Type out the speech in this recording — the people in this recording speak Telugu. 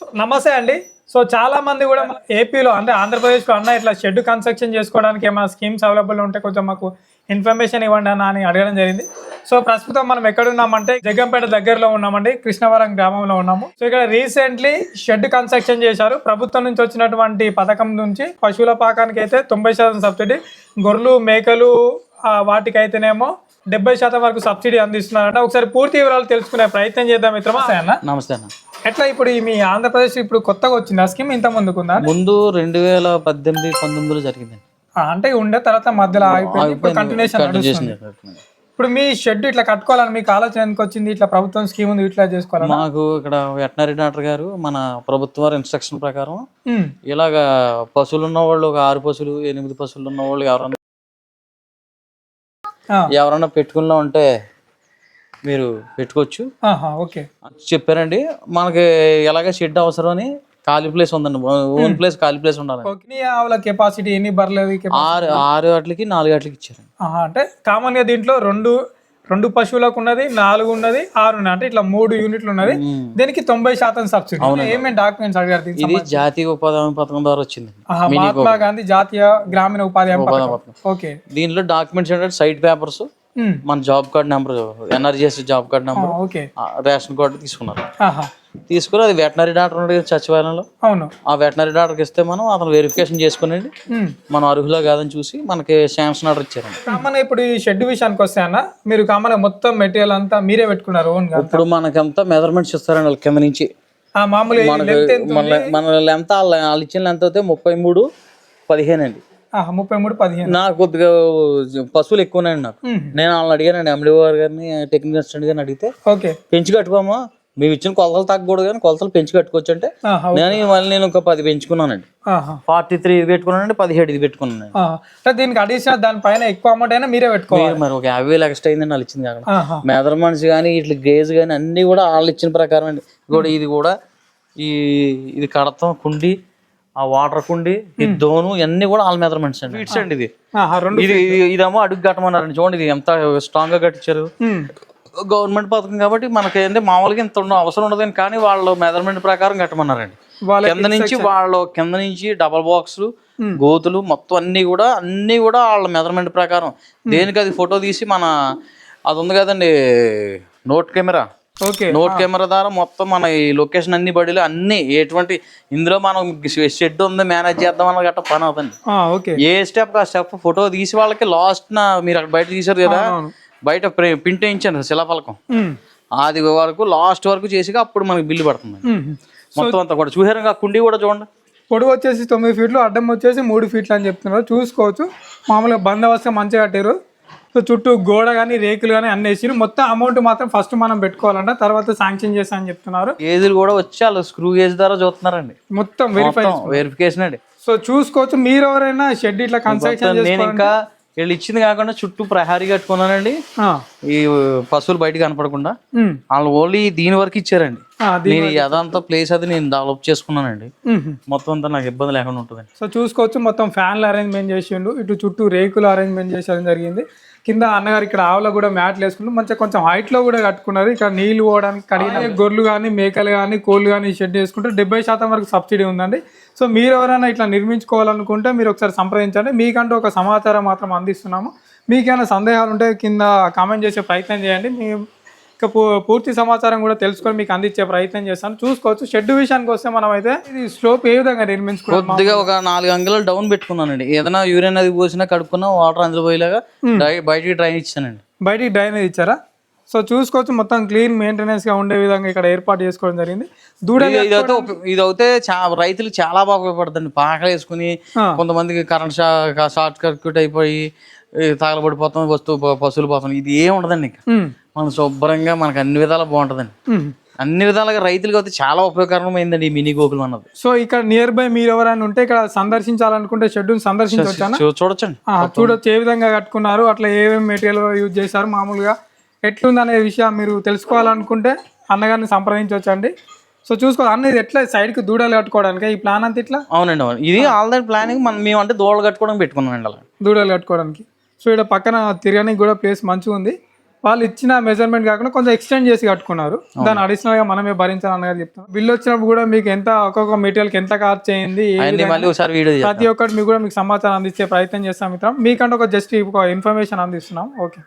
సో నమస్తే అండి. సో చాలా మంది కూడా మన ఏపీలో అంటే ఆంధ్రప్రదేశ్లో అన్న ఇట్లా షెడ్ కన్స్ట్రక్షన్ చేసుకోవడానికి ఏమైనా స్కీమ్స్ అవైలబుల్ ఉంటే కొంచెం మాకు ఇన్ఫర్మేషన్ ఇవ్వండి అన్న అని అడగడం జరిగింది. సో ప్రస్తుతం మనం ఎక్కడ ఉన్నామంటే జగ్గంపేట దగ్గరలో ఉన్నామండి. కృష్ణవరం గ్రామంలో ఉన్నాము. సో ఇక్కడ రీసెంట్లీ షెడ్ కన్స్ట్రక్షన్ చేశారు. ప్రభుత్వం నుంచి వచ్చినటువంటి పథకం నుంచి పశువుల పాకానికి అయితే తొంభై శాతం సబ్సిడీ గొర్రెలు మేకలు ఆ, వాటికైతేనేమో డెబ్బై శాతం వరకు సబ్సిడీ అందిస్తున్నారంట. ఒకసారి పూర్తి వివరాలు తెలుసుకునే ప్రయత్నం చేద్దాం మిత్రమా? అన్న. నమస్తే అన్న. ఎట్లా ఇప్పుడు మీ ఆంధ్రప్రదేశ్ ఇప్పుడు కొత్తగా వచ్చింది? ఆ స్కీమ్ ఇంత ముందుకుందా? ముందు రెండు వేల పద్దెనిమిది పంతొమ్మిదిలో జరిగింది అంటే ఉండే తర్వాత మధ్యలో ఆగిపోయింది. ఇప్పుడు కంటిన్యూషన్ ఇప్పుడు మీ షెడ్ ఇట్లా కట్టుకోవాలని మీకు ఆలోచన ఎందుకు వచ్చింది? ఇట్లా ప్రభుత్వం స్కీమ్ ఉంది ఇట్లా చేసుకోవాలని? మాకు ఇక్కడ వెటనరీ డాక్టర్ గారు మన ప్రభుత్వ ఇన్స్ట్రక్షన్ ప్రకారం ఇలాగా పశువులు ఉన్న వాళ్ళు ఒక ఆరు పశువులు ఎనిమిది పశువులు ఉన్న వాళ్ళు ఎవరన్నా ఎవరన్నా పెట్టుకున్నా ఉంటే మీరు పెట్టుకోవచ్చు. ఓకే. చెప్పారండి మనకి ఎలాగ షెడ్ అవసరం అని ఖాళీ ప్లేస్ ఉందండి. ఓన్ ప్లేస్ ఖాళీ ప్లేస్ ఉండాలి ఆవుల కెపాసిటీ ఎన్ని కెపాసిటీ? ఆరు ఆరు గంటలకి నాలుగు గంటలకి ఇచ్చారండి ఆహా, అంటే కామన్గా దీంట్లో రెండు రెండు పశువులకు ఉన్నది నాలుగు ఉన్నది ఆరు ఉన్నది అంటే ఇట్లా మూడు యూనిట్లు ఉన్నది. దీనికి తొంభై శాతం సబ్సిడీ. ఏమేమి డాక్యుమెంట్స్ అడిగారు ఇది జాతీయ ఉపాధి హామీ పథకం ద్వారా వచ్చింది. మహాత్మా గాంధీ జాతీయ గ్రామీణ ఉపాధి హామీ పథకం. ఓకే. దీనిలో డాక్యుమెంట్స్ ఏంటంటే సైడ్ పేపర్స్ మన job card number NRGS job card number okay ration card తీసుకున్నారు. తీసుకుని అది వెటనరీ డాక్టర్ ఉన్నాడు కదా సచివాలయంలో. అవును. ఆ వెటనరీ డాక్టర్కి ఇస్తే మనం అతను వెరిఫికేషన్ చేసుకునండి ఉమ్. మనం అర్హులో కాదని చూసి మనకి శాంక్షన్ ఆర్డర్ ఇచ్చారండి. కామన్ ఇప్పుడు ఈ షెడ్ విషయానికి వస్తే అన్న మీరు కామన్ మొత్తం మెటీరియల్ అంతా మీరే పెట్టుకున్నారు ఓన్గా ఇప్పుడు మనకంతా మెజర్మెంట్స్ ఇస్తారండి వాళ్ళ కింద నుంచి? మన మన లెంత్ వాళ్ళ ఇచ్చిన లెంత్ అయితే ముప్పై మూడు పదిహేను అండి. ముప్పై మూడు పదిహేను. నాకు కొద్దిగా పశువులు ఎక్కువనండి నాకు. నేను వాళ్ళని అడిగానండి ఎండిఓ గారిని టెక్నికల్ అసిస్టెంట్ గారిని అడిగితే ఓకే. పెంచి కట్టుకోమా మేము ఇచ్చిన కొలతలు తగ్గకూడదు కానీ కొలతలు పెంచి కట్టుకోవచ్చు అంటే నేను మళ్ళీ నేను ఒక పది పెంచుకున్నానండి. ఫార్టీ త్రీ ఇది పెట్టుకున్నానండి పదిహేడు ఇది. అంటే దీనికి అడిషనల్ దానిపైన ఎక్కువ అమౌంట్ అయినా మీరే పెట్టుకోవాలి. మీరు ఒక యాభై వేలు ఎక్స్ట్రా అయిందండి వాళ్ళు ఇచ్చింది కాకుండా. ఆహా, మెజర్మెంట్స్ కానీ ఇట్లా గేజ్ కానీ అన్నీ కూడా వాళ్ళు ఇచ్చిన ప్రకారం అండి. కూడా ఇది కూడా ఈ ఇది కడతం కుండి ఆ వాటర్ కుండి ఈ దోను ఇవన్నీ కూడా వాళ్ళ మెజర్మెంట్స్ అండి ఫీట్స్ అండి ఇది. ఇది ఇది- ఇదేమో అడుగు కట్టమన్నారండి. చూడండి ఇది ఎంత స్ట్రాంగ్గా కట్టించారు. గవర్నమెంట్ పథకం కాబట్టి మనకి ఏంటంటే మామూలుగా ఇంత ఉన్న అవసరం ఉండదు కానీ వాళ్ళు మెజర్మెంట్ ప్రకారం కట్టమన్నారండి. వాళ్ళ కింద నుంచి వాళ్ళు కింద నుంచి డబల్ బాక్సులు గోతులు మొత్తం అన్ని కూడా అన్ని కూడా వాళ్ళ మెజర్మెంట్ ప్రకారం. దేనికి అది ఫోటో తీసి మన అది ఉంది కదండి నోట్ కెమెరా నోట్ కెమెరా ద్వారా మొత్తం మన ఈ లొకేషన్ అన్ని బడిలో అన్ని ఎటువంటి ఇందులో మనం షెడ్ ఉంది మేనేజ్ చేద్దాం అన్న గట్ట పని అవుతుంది. ఏ స్టెప్ ఆ స్టెప్ ఫోటో తీసి వాళ్ళకి లాస్ట్ నా మీరు అక్కడ బయట తీసారు కదా. బయట ప్రింట్ వేయించాను శిలాఫలకం. అది వరకు లాస్ట్ వరకు చేసి అప్పుడు మనకి బిల్లు పడుతుంది. మొత్తం అంతా కూడా చూసారు కుండీ కూడా చూడండి. పొడవు వచ్చేసి తొమ్మిది ఫీట్లు అడ్డం వచ్చేసి మూడు ఫీట్లు అని చెప్తున్నారు. చూసుకోవచ్చు. మామూలుగా బందోబస్తు మంచిగా కట్టారు సో చుట్టూ గోడ కానీ రేకులు కానీ అన్ని వేసిరు మొత్తం అమౌంట్ మాత్రం ఫస్ట్ మనం పెట్టుకోవాలంట తర్వాత శాంక్షన్ చేస్తా అని చెప్తున్నారు. గేజులు కూడా వచ్చి వాళ్ళు స్క్రూ గేజ్ ద్వారా చూస్తున్నారండి. మొత్తం వెరిఫై వెరిఫికేషన్ అండి. సో చూసుకోవచ్చు మీరు ఎవరైనా షెడ్ ఇట్లా కన్స్ట్రక్షన్ నేను ఇంకా వీళ్ళు ఇచ్చింది కాకుండా చుట్టూ ప్రహారీ కట్టుకున్నానండి. ఈ పశువులు బయట కనపడకుండా. వాళ్ళు ఓన్లీ దీని వరకు ఇచ్చారండి. నేను అదంతా ప్లేస్ అది నేను డెవలప్ చేసుకున్నానండి. మొత్తం అంతా నాకు ఇబ్బంది లేకుండా ఉంటుందండి. సో చూసుకోవచ్చు మొత్తం ఫ్యాన్లు అరేంజ్మెంట్ చేసిండు ఇటు చుట్టూ రేకులు అరేంజ్మెంట్ చేసేయడం జరిగింది. కింద అన్నగారు ఇక్కడ ఆవులకు కూడా మ్యాట్లు వేసుకుంటూ మంచిగా కొంచెం హైట్లో కూడా కట్టుకున్నారు. ఇక్కడ నీళ్ళు పోవడానికి కడిగిన గొర్రెలు కానీ మేకలు కానీ కోళ్ళు కానీ షెడ్ వేసుకుంటే డెబ్బై శాతం వరకు సబ్సిడీ ఉందండి. సో మీరు ఎవరైనా ఇట్లా నిర్మించుకోవాలనుకుంటే మీరు ఒకసారి సంప్రదించండి. మీకంటూ ఒక సమాచారం మాత్రం అందిస్తున్నాము. మీకేమైనా సందేహాలు ఉంటే కింద కామెంట్ చేసే ప్రయత్నం చేయండి. మీ ఇక పూర్తి సమాచారం కూడా తెలుసుకొని మీకు అందించే ప్రయత్నం చేస్తాను. చూసుకోవచ్చు. షెడ్ విషయానికి వస్తే మనం అయితే ఇది స్లోప్ ఏ విధంగా నిర్మించుకోవాలి కొద్దిగా ఒక నాలుగు అంగుళాలు డౌన్ పెట్టుకున్నానండి. ఏదైనా యూరిన్ అది పోసినా కడుక్కున్నా వాటర్ అందులో పోయేలాగా బయటికి డ్రైన్ ఇచ్చానండి. బయటికి డ్రైనేజ్ ఇచ్చారా? సో చూసుకోవచ్చు. మొత్తం క్లీన్ మెయింటెనెన్స్గా ఉండే విధంగా ఇక్కడ ఏర్పాటు చేసుకోవడం జరిగింది. దూడలు ఇది అయితే రైతులకు చాలా బాగా ఉపయోగపడుతుంది పాకలు వేసుకుని. కొంతమందికి కరెంట్ షార్ట్ సర్క్యూట్ అయిపోయి తగలబడిపోతాం వస్తువు పశువులు పోతాం. ఇది ఏం ఉండదండి మనం శుభ్రంగా మనకు అన్ని విధాలా బాగుంటుందండి. అన్ని విధాలుగా రైతులకు అయితే చాలా ఉపయోగకరమైందండి ఈ మినీ గోకులం అన్నది. సో ఇక్కడ నియర్ బై మీరు ఎవరైనా ఉంటే ఇక్కడ సందర్శించాలనుకుంటే షెడ్ సందర్శించవచ్చానా చూ- చూడొచ్చండి. చూడొచ్చు ఏ విధంగా కట్టుకున్నారు అట్లా ఏమేమి మెటీరియల్ యూజ్ చేశారు మామూలుగా ఎట్లుందనే విషయం మీరు తెలుసుకోవాలనుకుంటే అన్నగారిని సంప్రదించవచ్చు అండి సో చూసుకో అన్న ఇది ఎట్లా సైడ్కి దూడలు కట్టుకోవడానికి? ఈ ప్లాన్ అంతా ఇట్లా? అవునండి అవును. ఇది ఆల్రెడీ ప్లానింగ్ మనం మేము అంటే దోళ్ళు కట్టుకోవడం పెట్టుకున్నాం అండి అలా. దూడలు కట్టుకోవడానికి. సో ఇక్కడ పక్కన తిరగడానికి కూడా ప్లేస్ మంచిగా ఉంది వాళ్ళు ఇచ్చిన మెజర్మెంట్ కాకుండా కొంచెం ఎక్స్టెండ్ చేసి కట్టుకున్నారు. దాన్ని అడిషనల్గా మనమే భరించాలి అన్నగారు చెప్తాం బిల్ వచ్చినప్పుడు కూడా మీకు ఎంత ఒక్కొక్క మెటీరియల్కి ఎంత ఖర్చు అయింది ప్రతి ఒక్కటి మీకు కూడా మీకు సమాచారం అందించే ప్రయత్నం చేస్తాం మిత్రం. మీకంటే ఒక జస్ట్ ఇన్ఫర్మేషన్ అందిస్తున్నాం. ఓకే